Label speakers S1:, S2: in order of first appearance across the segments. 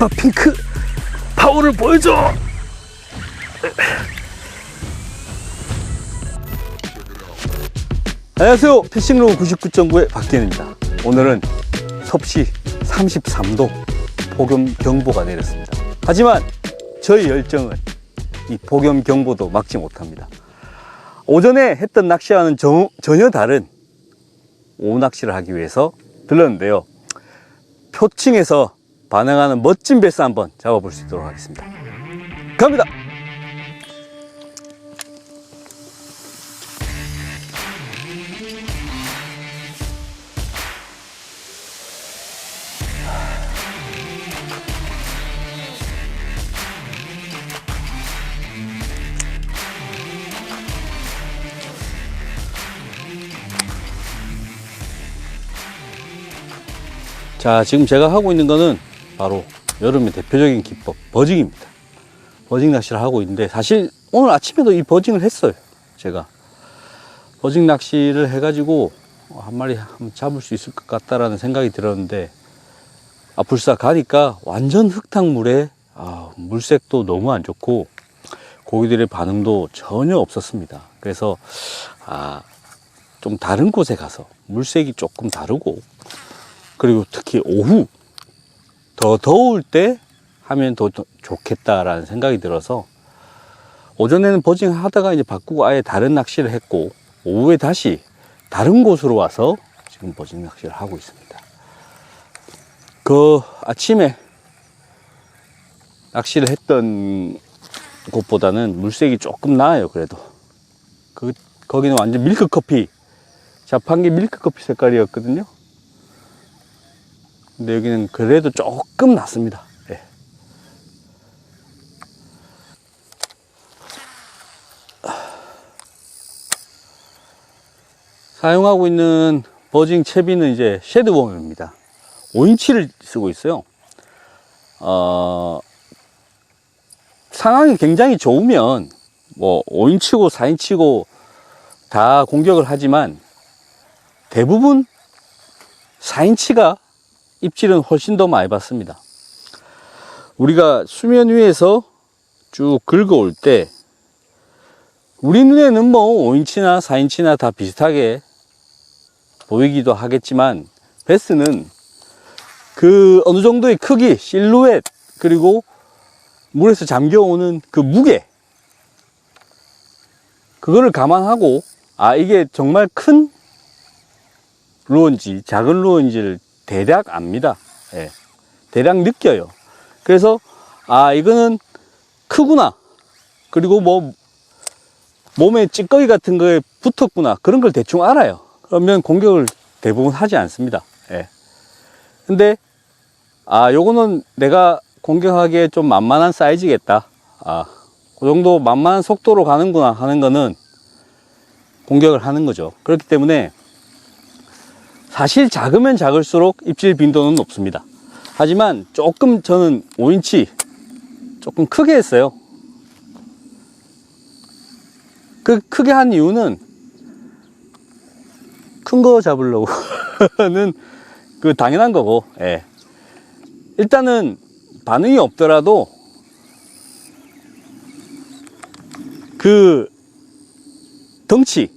S1: 익스파 핑크 파워를 보여줘. 안녕하세요. 피싱로우 99.9의 박기현입니다. 오늘은 섭씨 33도 폭염 경보가 내렸습니다. 하지만 저희 열정은 이 폭염 경보도 막지 못합니다. 오전에 했던 낚시와는 전- 전혀 다른 오낚시를 하기 위해서 들렀는데요. 표층에서 반응하는 멋진 베스 한번 잡아볼 수 있도록 하겠습니다. 갑니다! 자, 지금 제가 하고 있는 거는 바로 여름의 대표적인 기법, 버징입니다. 버징 낚시를 하고 있는데, 사실 오늘 아침에도 이 버징을 했어요. 제가. 버징 낚시를 해가지고 한 마리 한번 잡을 수 있을 것 같다라는 생각이 들었는데, 아, 불사 가니까 완전 흙탕물에, 아, 물색도 너무 안 좋고, 고기들의 반응도 전혀 없었습니다. 그래서, 아, 좀 다른 곳에 가서 물색이 조금 다르고, 그리고 특히 오후 더 더울 때 하면 더, 더 좋겠다라는 생각이 들어서 오전에는 버징 하다가 이제 바꾸고 아예 다른 낚시를 했고 오후에 다시 다른 곳으로 와서 지금 버징 낚시를 하고 있습니다. 그 아침에 낚시를 했던 곳보다는 물색이 조금 나아요. 그래도 그 거기는 완전 밀크 커피 자판기 밀크 커피 색깔이었거든요. 근데 여기는 그래도 조금 낫습니다. 예. 사용하고 있는 버징 채비는 이제 쉐드웜입니다. 5인치를 쓰고 있어요. 어, 상황이 굉장히 좋으면 뭐 5인치고 4인치고 다 공격을 하지만 대부분 4인치가 입질은 훨씬 더 많이 받습니다. 우리가 수면 위에서 쭉 긁어올 때 우리 눈에는 뭐 5인치나 4인치나 다 비슷하게 보이기도 하겠지만 베스는 그 어느 정도의 크기, 실루엣 그리고 물에서 잠겨오는 그 무게 그거를 감안하고 아 이게 정말 큰 루어인지 작은 루어인지를 대략 압니다. 예. 대략 느껴요. 그래서 아 이거는 크구나. 그리고 뭐 몸에 찌꺼기 같은 거에 붙었구나. 그런 걸 대충 알아요. 그러면 공격을 대부분 하지 않습니다. 예. 근데 아 요거는 내가 공격하기에 좀 만만한 사이즈겠다. 아, 그 정도 만만한 속도로 가는구나 하는 거는 공격을 하는 거죠. 그렇기 때문에 사실 작으면 작을수록 입질 빈도는 높습니다. 하지만 조금 저는 5인치 조금 크게 했어요. 그 크게 한 이유는 큰 거 잡으려고는 그 당연한 거고, 예. 일단은 반응이 없더라도 그 덩치,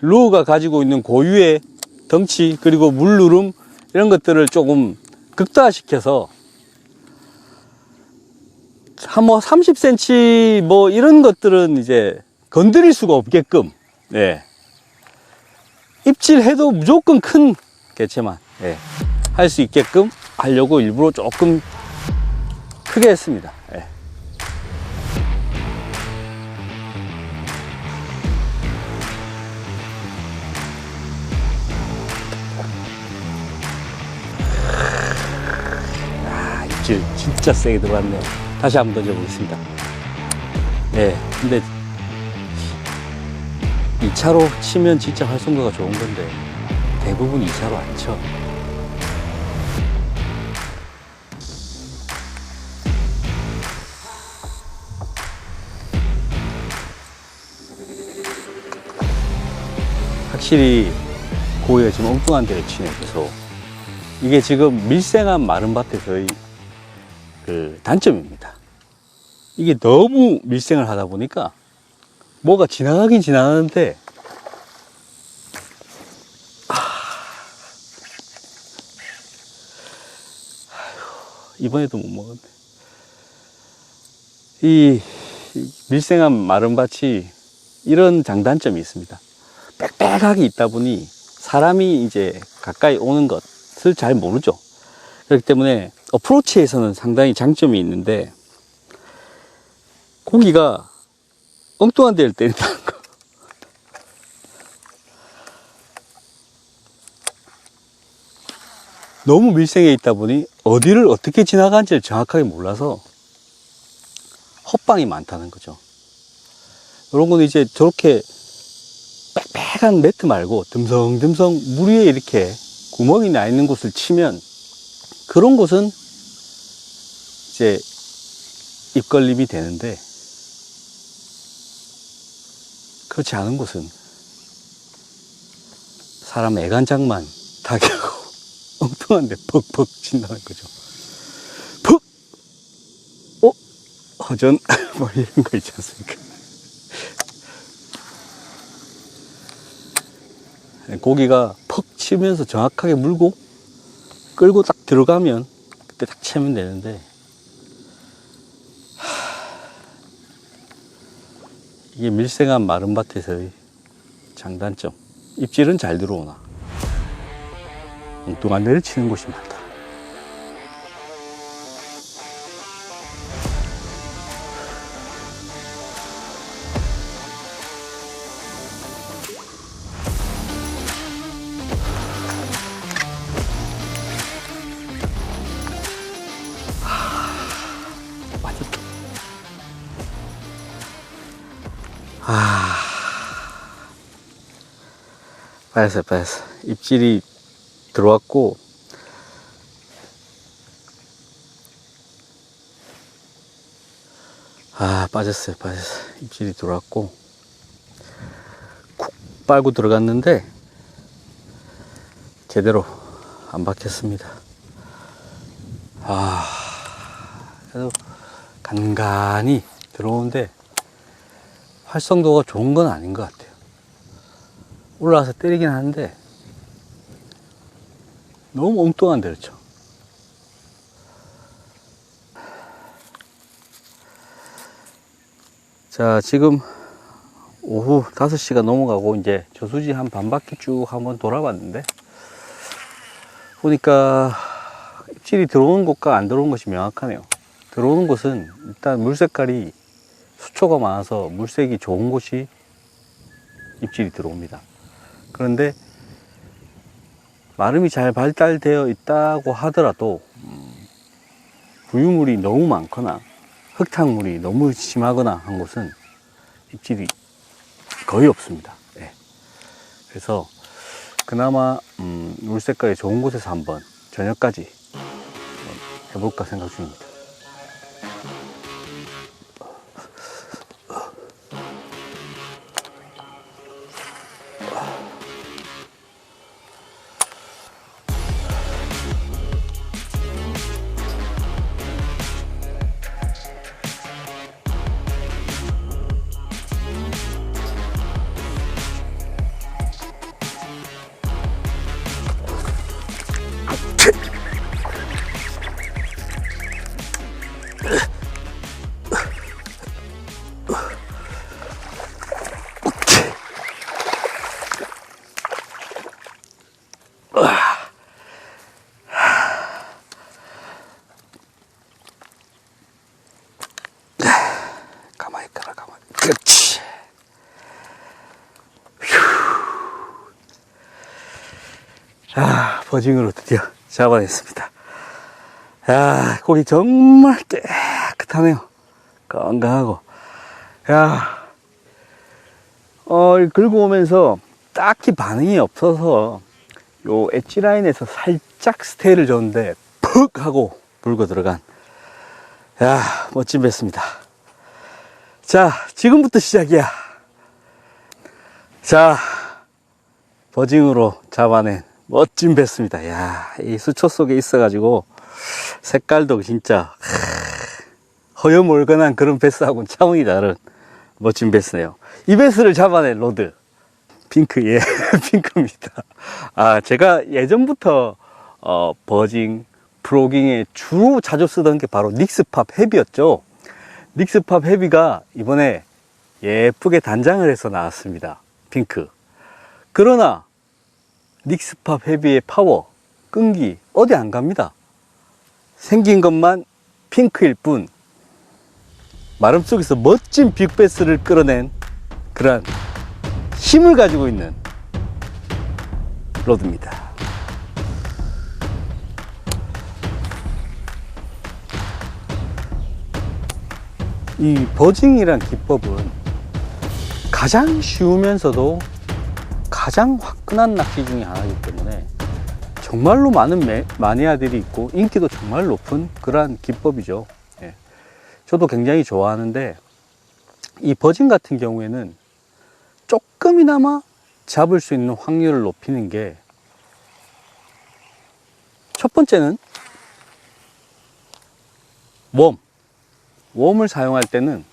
S1: 루어가 가지고 있는 고유의 덩치 그리고 물누름 이런 것들을 조금 극대화시켜서 한뭐 30cm 뭐 이런 것들은 이제 건드릴 수가 없게끔 예. 입질해도 무조건 큰 개체만 예. 할 수 있게끔 하려고 일부러 조금 크게 했습니다. 질 진짜 세게 들어갔네요. 다시 한번 던져보겠습니다. 네, 근데 2차로 치면 진짜 활성도가 좋은 건데 대부분 2차로 안 쳐. 확실히 고기가 지금 엉뚱한 데를 치네, 계속. 이게 지금 밀생한 마른 밭에서 이 그 단점입니다. 이게 너무 밀생을 하다 보니까 뭐가 지나가긴 지나가는데 이번에도 못 먹었네. 이, 이 밀생한 마른 밭이 이런 장단점이 있습니다. 빽빽하게 있다 보니 사람이 이제 가까이 오는 것을 잘 모르죠. 그렇기 때문에 어프로치에서는 상당히 장점이 있는데 고기가 엉뚱한 데를 때린다는 거. 너무 밀생에 있다 보니 어디를 어떻게 지나간지를 정확하게 몰라서 헛방이 많다는 거죠. 이런 거는 이제 저렇게 빽빽한 매트 말고 듬성듬성 물 위에 이렇게 구멍이 나 있는 곳을 치면 그런 곳은 이제 입걸림이 되는데 그렇지 않은 곳은 사람 애간장만 타격하고 엉뚱한데 퍽퍽 친다는 거죠. 퍽! 어? 허전? 뭐 이런 거 있지 않습니까? 고기가 퍽 치면서 정확하게 물고 끌고 딱 들어가면 그때 딱 채면 되는데 하, 이게 밀생한 마른 밭에서의 장단점. 입질은 잘 들어오나? 엉뚱한 데를 치는 곳이 많다 빠졌어요 빠졌어 입질이 들어왔고 아 빠졌어요 빠졌어 입질이 들어왔고 쿡 빨고 들어갔는데 제대로 안 박혔습니다. 아 그래도 간간히 들어오는데 활성도가 좋은 건 아닌 것 같아요 올라와서 때리긴 하는데 너무 엉뚱한 데를 쳐. 자, 지금 오후 5시가 넘어가고 이제 저수지 한 반 바퀴 쭉 한번 돌아봤는데 보니까 입질이 들어오는 곳과 안 들어오는 것이 명확하네요. 들어오는 곳은 일단 물 색깔이 수초가 많아서 물색이 좋은 곳이 입질이 들어옵니다. 그런데 마름이 잘 발달되어 있다고 하더라도 음, 부유물이 너무 많거나 흙탕물이 너무 심하거나 한 곳은 입질이 거의 없습니다. 예. 그래서 그나마 음, 물 색깔이 좋은 곳에서 한번 저녁까지 해볼까 생각 중입니다. 버징으로 드디어 잡아냈습니다. 야 고기 정말 깨끗하네요. 건강하고. 야 어, 긁고 오면서 딱히 반응이 없어서 요 엣지 라인에서 살짝 스테이를 줬는데 푹 하고 불고 들어간. 야 멋진 배습니다. 자, 지금부터 시작이야. 자, 버징으로 잡아낸 멋진 배스입니다. 야, 이 수초 속에 있어가지고 색깔도 진짜 크, 허여멀건한 그런 베스하고는 차원이 다른 멋진 베스네요. 이 베스를 잡아낸 로드. 핑크, 예, 핑크입니다. 아, 제가 예전부터, 어, 버징, 프로깅에 주로 자주 쓰던 게 바로 닉스팝 헤비였죠. 닉스팝 헤비가 이번에 예쁘게 단장을 해서 나왔습니다. 핑크. 그러나, 닉스팝 헤비의 파워, 끈기, 어디 안 갑니다. 생긴 것만 핑크일 뿐, 마름 속에서 멋진 빅베스를 끌어낸 그러한 힘을 가지고 있는 로드입니다. 이 버징이란 기법은 가장 쉬우면서도 가장 화끈한 낚시 중에 하나이기 때문에 정말로 많은 매, 마니아들이 있고 인기도 정말 높은 그러한 기법이죠. 예. 저도 굉장히 좋아하는데 이 버진 같은 경우에는 조금이나마 잡을 수 있는 확률을 높이는 게 첫 번째는 웜. 웜을 사용할 때는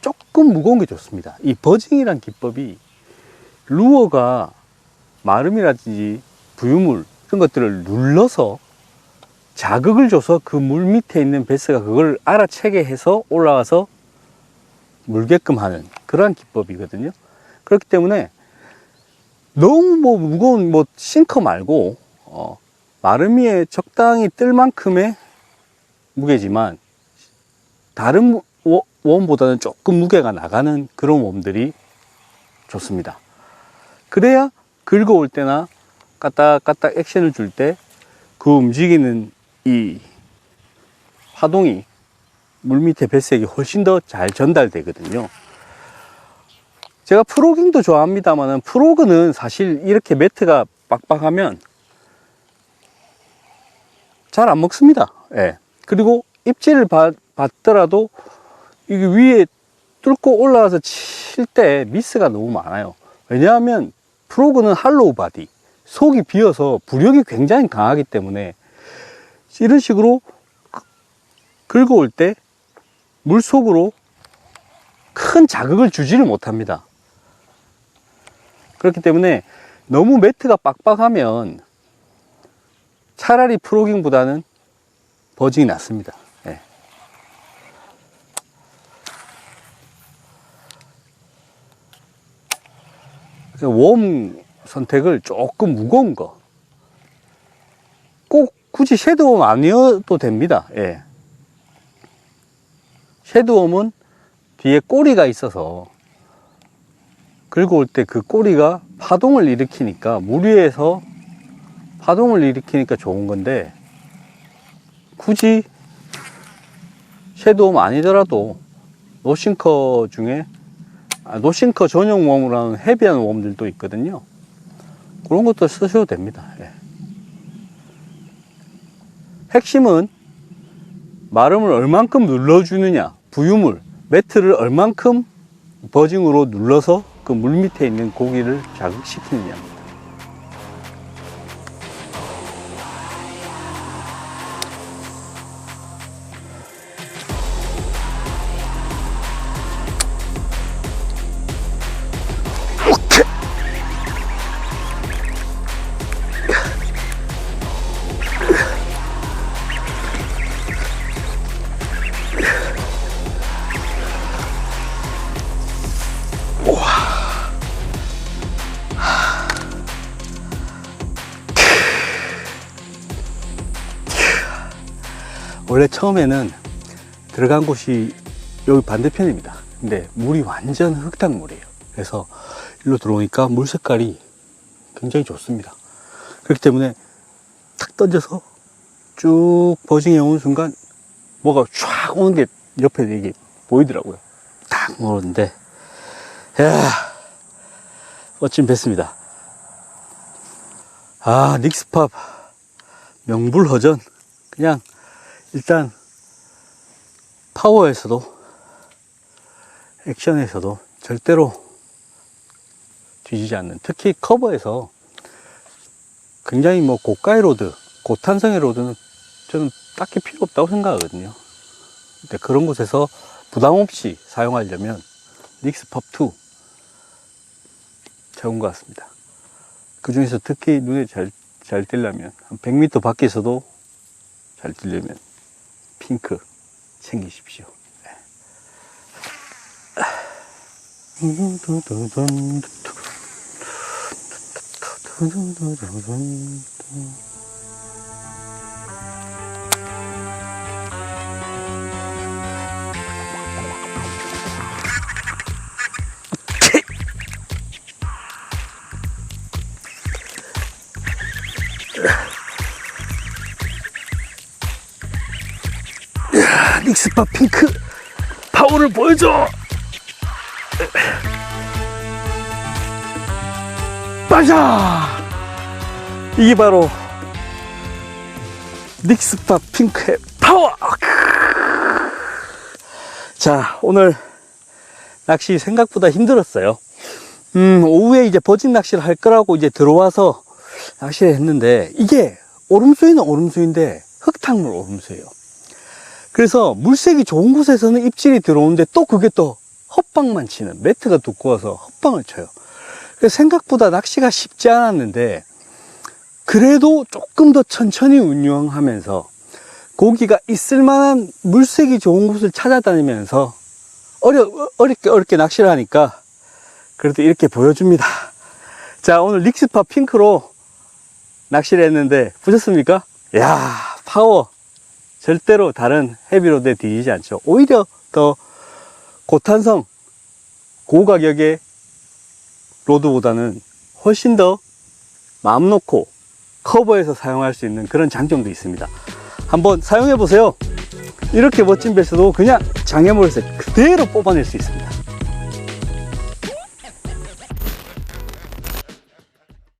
S1: 조금 무거운 게 좋습니다. 이 버징이란 기법이 루어가 마름이라든지 부유물 이런 것들을 눌러서 자극을 줘서 그 물 밑에 있는 베스가 그걸 알아채게 해서 올라와서 물게끔 하는 그러한 기법이거든요. 그렇기 때문에 너무 뭐 무거운 뭐 싱커 말고 어, 마르미에 적당히 뜰 만큼의 무게지만 다른 워- 웜보다는 조금 무게가 나가는 그런 웜들이 좋습니다. 그래야 긁어올 때나 까딱까딱 액션을 줄 때 그 움직이는 이 파동이 물 밑에 배색이 훨씬 더 잘 전달되거든요. 제가 프로깅도 좋아합니다만 프로그는 사실 이렇게 매트가 빡빡하면 잘 안 먹습니다. 예. 그리고 입질을 받, 받더라도 이게 위에 뚫고 올라와서 칠 때 미스가 너무 많아요. 왜냐하면 프로그는 할로우 바디, 속이 비어서 부력이 굉장히 강하기 때문에 이런 식으로 긁어올 때 물속으로 큰 자극을 주지를 못합니다. 그렇기 때문에 너무 매트가 빡빡하면 차라리 프로깅보다는 버징이 낫습니다. 예. 그래서 웜 선택을 조금 무거운 거. 꼭 굳이 섀도우는 아니어도 됩니다. 예. 섀도우는 뒤에 꼬리가 있어서 긁어올 때 그 꼬리가 파동을 일으키니까 물 위에서 파동을 일으키니까 좋은 건데 굳이 섀도우 아니더라도 노싱커 중에 아, 노싱커 전용 하는 헤비한 웜들도 있거든요. 그런 것도 쓰셔도 됩니다. 예. 핵심은 마름을 얼만큼 눌러주느냐, 부유물, 매트를 얼만큼 버징으로 눌러서 그 물 밑에 있는 고기를 자극시키느냐 원래 처음에는 들어간 곳이 여기 반대편입니다. 근데 물이 완전 흙탕물이에요. 그래서 일로 들어오니까 물 색깔이 굉장히 좋습니다. 그렇기 때문에 탁 던져서 쭉 버징해 오는 순간 뭐가 쫙 오는 게 옆에 이게 보이더라고요. 딱 오는데, 야 멋진 배스입니다. 아, 닉스팝 명불허전. 그냥 일단 파워에서도 액션에서도 절대로 뒤지지 않는 특히 커버에서 굉장히 뭐 고가의 로드 고탄성의 로드는 저는 딱히 필요 없다고 생각하거든요 근데 그런 곳에서 부담 없이 사용하려면 닉스팝2 최고인 것 같습니다. 그 중에서 특히 눈에 잘, 잘 띄려면, 한 100m 밖에서도 잘 띄려면, 핑크 챙기십시오. 닉 스파 핑크 파워를 보여줘! 빠자! 이게 바로 닉스파 핑크의 파워! 자, 오늘 낚시 생각보다 힘들었어요. 음, 오후에 이제 버진 낚시를 할 거라고 이제 들어와서 낚시를 했는데, 이게 오름수위는 오름수인데, 흙탕물 오름수예요. 그래서 물색이 좋은 곳에서는 입질이 들어오는데 또 그게 또 헛방만 치는 매트가 두꺼워서 헛방을 쳐요. 생각보다 낚시가 쉽지 않았는데 그래도 조금 더 천천히 운영하면서 고기가 있을 만한 물색이 좋은 곳을 찾아다니면서 어려, 어렵게 어렵게 낚시를 하니까 그래도 이렇게 보여줍니다. 자, 오늘 릭스파 핑크로 낚시를 했는데 보셨습니까? 야 파워 절대로 다른 헤비로드에 뒤지지 않죠. 오히려 더 고탄성, 고가격의 로드보다는 훨씬 더 마음 놓고 커버해서 사용할 수 있는 그런 장점도 있습니다. 한번 사용해 보세요. 이렇게 멋진 배스도 그냥 장애물에서 그대로 뽑아낼 수 있습니다.